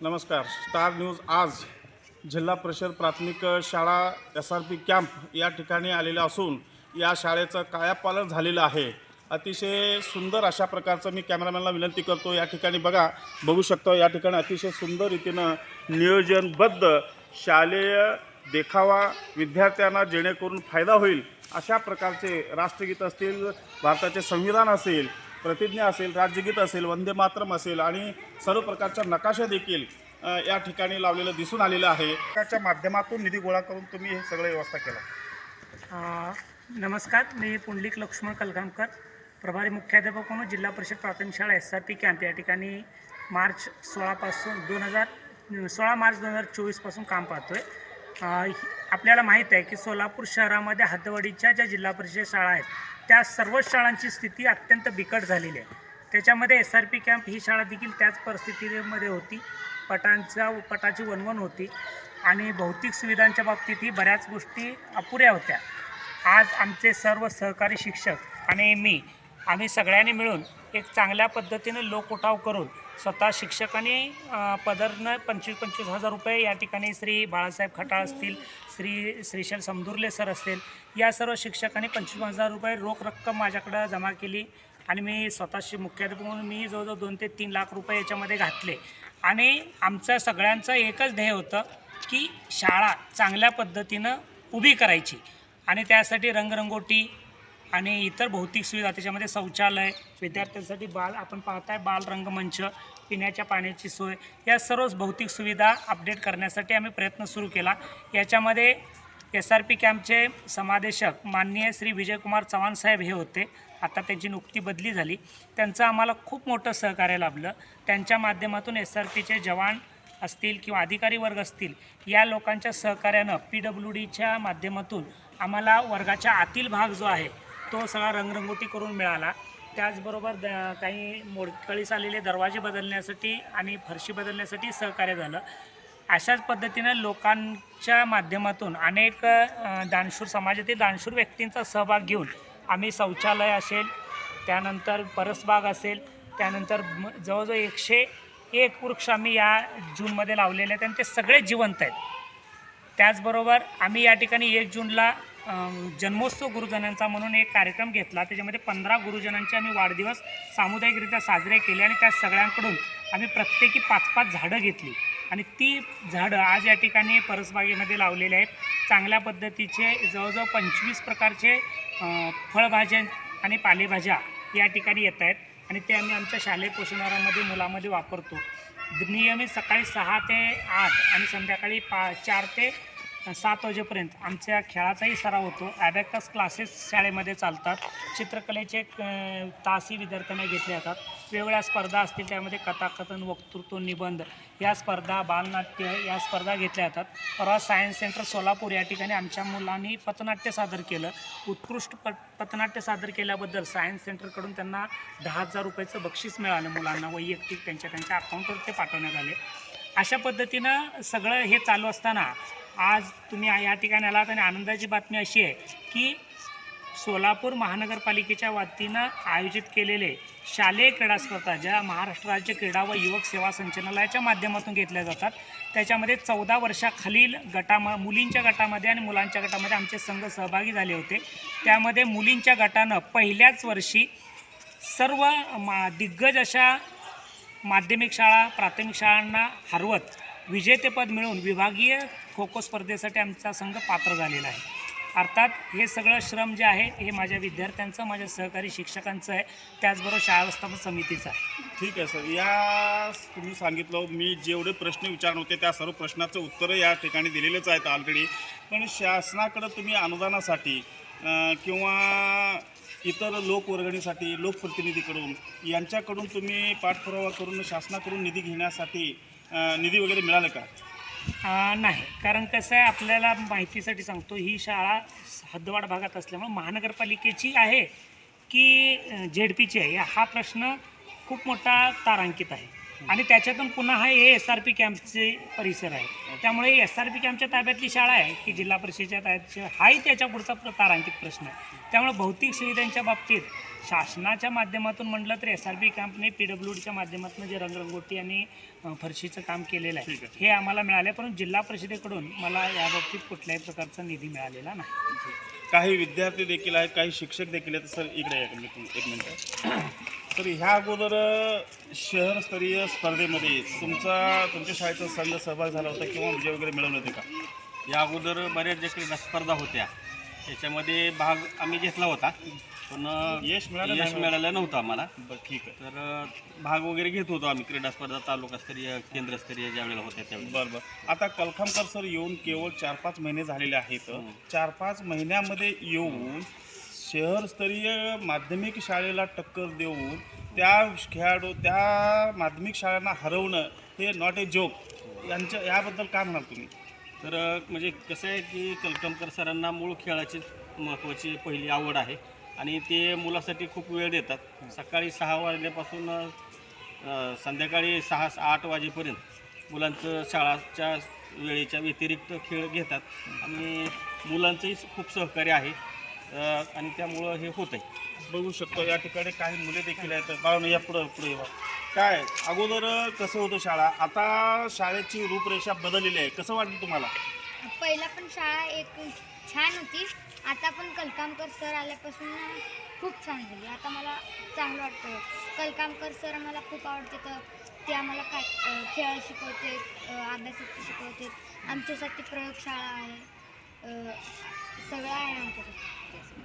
नमस्कार. Star news आज जिल्हा परिषद प्राथमिक शाळा एस आर पी कॅम्प या ठिकाणी आलेला असून या शाळेचं कायापालन झालेलं आहे. अतिशय सुंदर अशा प्रकारचं मी कॅमेरामॅनला विनंती करतो या ठिकाणी बघा बघू शकतो या ठिकाणी अतिशय सुंदर रीतीनं नियोजनबद्ध शालेय देखावा विद्यार्थ्यांना जेणेकरून फायदा होईल अशा प्रकारचे राष्ट्रगीत असतील भारताचे संविधान असेल प्रतिज्ञा असेल राज्यगीत असेल वंदे मातरम असेल आणि सर्व प्रकारच्या नकाशा देखील या ठिकाणी लावलेलं दिसून आलेलं आहे. त्याच्या माध्यमातून निधी गोळा करून तुम्ही हे सगळं व्यवस्था केला. नमस्कार मी पुंडलिक लक्ष्मण कलगामकर प्रभारी मुख्याध्यापक म्हणून जिल्हा परिषद प्राथमिक शाळा एस आर पी कॅम्प या ठिकाणी मार्च सोळापासून दोन हजार सोळा मार्च दोन हजार चोवीसपासून काम पाहतो आहे आपल्याला माहीत आहे की सोलापूर शहरामध्ये हद्दवाडीच्या ज्या जिल्हा परिषद शाळा आहेत त्या सर्वच शाळांची स्थिती अत्यंत बिकट झालेली आहे. त्याच्यामध्ये एस आर पी कॅम्प ही शाळा देखील त्याच परिस्थितीमध्ये होती. पटांचा पटाची वणवण होती आणि भौतिक सुविधांच्या बाबतीतही बऱ्याच गोष्टी अपुऱ्या होत्या. आज आमचे सर्व सहकारी शिक्षक आणि मी आम्ही सगळ्यांनी मिळून एक चांगल्या पद्धतीनं लोक उठाव करून स्वतः शिक्षकांनी पदरनं पंचवीस पंचवीस हजार रुपये या ठिकाणी श्री बाळासाहेब खटाळ असतील श्री श्रीशैल समदुर्ले सर असतील या सर्व शिक्षकांनी पंचवीस हजार रुपये रोख रक्कम माझ्याकडं जमा केली आणि मी स्वतःशी मुख्याध्यापक म्हणून मी जवळजवळ दोन ते तीन लाख रुपये याच्यामध्ये घातले. आणि आमचं सगळ्यांचं एकच ध्येय होतं की शाळा चांगल्या पद्धतीनं उभी करायची आणि त्यासाठी रंगरंगोटी आणि इतर भौतिक सुविधा त्याच्यामध्ये शौचालय विद्यार्थ्यांसाठी बाल आपण पाहताय बाल रंगमंच पिण्याच्या पाण्याची सोय या सर्व भौतिक सुविधा अपडेट करण्यासाठी आम्ही प्रयत्न सुरू केला. याच्यामध्ये एस आर पी कॅम्पचे समादेशक माननीय श्री विजयकुमार चव्हाण साहेब हे होते. आता त्यांची नुकती बदली झाली. त्यांचं आम्हाला खूप मोठं सहकार्य लाभलं. त्यांच्या माध्यमातून एस आर पीचे जवान असतील किंवा अधिकारी वर्ग असतील या लोकांच्या सहकार्यानं पी डब्ल्यू डीच्या माध्यमातून आम्हाला वर्गाच्या आतील भाग जो आहे तो सगळा रंगरंगोटी करून मिळाला. त्याचबरोबर द काही मोडकळीस आलेले दरवाजे बदलण्यासाठी आणि फरशी बदलण्यासाठी सहकार्य झालं. अशाच पद्धतीनं लोकांच्या माध्यमातून अनेक दानशूर समाजातील दानशूर व्यक्तींचा सहभाग घेऊन आम्ही शौचालय असेल त्यानंतर परसबाग असेल त्यानंतर जवळजवळ एकशे एक वृक्ष आम्ही या जूनमध्ये लावलेले आहेत आणि ते सगळे जिवंत आहेत. त्याचबरोबर आम्ही या ठिकाणी एक जूनला जन्मोत्सव गुरुजनांचा म्हणून एक कार्यक्रम घेतला. त्याच्यामध्ये पंधरा गुरुजनांचे आम्ही वाढदिवस सामुदायिकरित्या साजरे केले आणि त्या सगळ्यांकडून आम्ही प्रत्येकी पाच पाच झाडं घेतली. आणि ती झाडं आज या ठिकाणी परसबागेमध्ये लावलेली आहेत. चांगल्या पद्धतीचे जवळजवळ पंचवीस प्रकारचे फळभाज्या आणि पालेभाज्या या ठिकाणी येत आहेत. आणि ते आम्ही आमच्या शालेय पोषणारामध्ये मुलामध्ये वापरतो. नियमित सकाळी सहा ते आठ आणि संध्याकाळी पा चार ते सात वाजेपर्यंत आमच्या खेळाचाही सराव होतो. ॲबॅकस क्लासेस शाळेमध्ये चालतात. चित्रकलेचे तासही विद्यार्थ्यांना घेतले जातात. वेगवेगळ्या स्पर्धा असतील त्यामध्ये कथाकथन वक्तृत्व निबंध या स्पर्धा बालनाट्य या स्पर्धा घेतल्या जातात. परवा सायन्स सेंटर सोलापूर या ठिकाणी आमच्या मुलांनी पथनाट्य सादर केलं. उत्कृष्ट प पथनाट्य सादर केल्याबद्दल सायन्स सेंटरकडून त्यांना दहा हजार रुपयाचं बक्षीस मिळालं मुलांना. वैयक्तिक त्यांच्या त्यांच्या अकाउंटवर ते पाठवण्यात आले. अशा पद्धतीनं सगळं हे चालू असताना आज तुम्ही या ठिकाणी आलात आणि आनंदाची बातमी अशी आहे की सोलापूर महानगरपालिकेच्या वतीनं आयोजित केलेले शालेय क्रीडा स्पर्धा ज्या महाराष्ट्र राज्य क्रीडा व युवक सेवा संचालनालयाच्या माध्यमातून घेतल्या जातात त्याच्यामध्ये चौदा वर्षाखालील गटाम मुलींच्या गटामध्ये आणि मुलांच्या गटामध्ये आमचे संघ सहभागी झाले होते. त्यामध्ये मुलींच्या गटानं पहिल्याच वर्षी सर्व मा दिग्गज अशा माध्यमिक शाळा प्राथमिक शाळांना हरवत विजेतेपद मिळवून विभागीय खो खो स्पर्धेसाठी आमचा संघ पात्र झालेला आहे. अर्थात हे सगळं श्रम जे आहे हे माझ्या विद्यार्थ्यांचं माझ्या सहकारी शिक्षकांचं आहे. त्याचबरोबर शाळा व्यवस्थापन समितीचं आहे. ठीक आहे सर. या तुम्ही सांगितलं हो, मी जेवढे प्रश्न विचारणार होते त्या सर्व प्रश्नाचं उत्तरं या ठिकाणी दिलेलेच आहेत ऑलरेडी पण शासनाकडं तुम्ही अनुदानासाठी किंवा इतर लोकवर्गणीसाठी लोकप्रतिनिधीकडून यांच्याकडून तुम्ही पाठपुरावा करून शासनाकडून निधी घेण्यासाठी निधी वगैरे मिळालं का? नाही. कारण कसं आहे आपल्याला माहितीसाठी सांगतो ही शाळा हद्दवाड भागात असल्यामुळे महानगरपालिकेची आहे की झेड पीची आहे. हा प्रश्न खूप मोठा तारांकित आहे. आणि त्याच्यातून पुन्हा हा हे एस आर पी कॅम्पचे परिसर आहे. त्यामुळे एस आर पी कॅम्पच्या ताब्यातली शाळा आहे की जिल्हा परिषदेच्या ताब्यात हाही त्याच्या पुढचा तारांकित प्रश्न आहे. त्यामुळे भौतिक सुविधांच्या बाबतीत शासनाच्या माध्यमातून म्हटलं तर एस आर बी कॅम्पने पी डब्ल्यू डीच्या माध्यमातून जे रंगरंगोटी आणि फरशीचं काम केलेलं आहे. हे आम्हाला मिळाले. परंतु जिल्हा परिषदेकडून मला याबाबतीत कुठल्याही प्रकारचा निधी मिळालेला नाही. काही विद्यार्थी देखील आहेत काही शिक्षक देखील आहेत. सर इकडे एक मिनटं. तर ह्या अगोदर शहरस्तरीय स्पर्धेमध्ये तुमचा तुमच्या शाळेचा संघ सहभाग झाला होता किंवा विजय वगैरे मिळवले होते का? या अगोदर बऱ्याच ज्या क्रीडा स्पर्धा होत्या त्याच्यामध्ये भाग आम्ही घेतला होता. पण यश मिळालं यश? मिळालं नव्हतं आम्हाला. बरं ठीक आहे. तर भाग वगैरे घेत होतो आम्ही क्रीडा स्पर्धा तालुकास्तरीय केंद्रस्तरीय ज्या वेळेला होत्या त्यावेळेला. बरं बरं. आता कलखामकर सर येऊन केवळ चार पाच महिने झालेले आहेत. चार पाच महिन्यामध्ये येऊन शहरस्तरीय माध्यमिक शाळेला टक्कर देऊन त्या खेळाडू त्या माध्यमिक शाळांना हरवणं हे नॉट ए जोक यांच्या याबद्दल काय म्हणाल तुम्ही? तर म्हणजे कसं आहे की कलकमकर सरांना मूळ खेळाची महत्त्वाची पहिली आवड आहे आणि ते मुलासाठी खूप वेळ देतात. सकाळी सहा वाजल्यापासून अ, संध्याकाळी सहा आठ वाजेपर्यंत मुलांचं शाळाच्या वेळेच्या व्यतिरिक्त खेळ घेतात आणि मुलांचंही खूप सहकार्य आहे अ, आणि त्यामुळं हे होत आहे बघू शकतो या ठिकाणी काही मुले देखील आहेत. बाळा या पुढं पुढे येवा काय? अगोदर कसं होतं शाळा? आता शाळेची रूपरेषा बदललेली आहे. कसं वाटतं तुम्हाला? पहिला पण शाळा एक छान होती. आता पण कलकामकर सर आल्यापासून खूप छान झाली. आता मला चांगलं वाटतं कलकामकर सर मला खूप आवडते. तर ते आम्हाला काय खेळ शिकवते अभ्यासाचं शिकवते. आमच्यासाठी प्रयोगशाळा आहे. सगळं आहे आमच्यासाठी.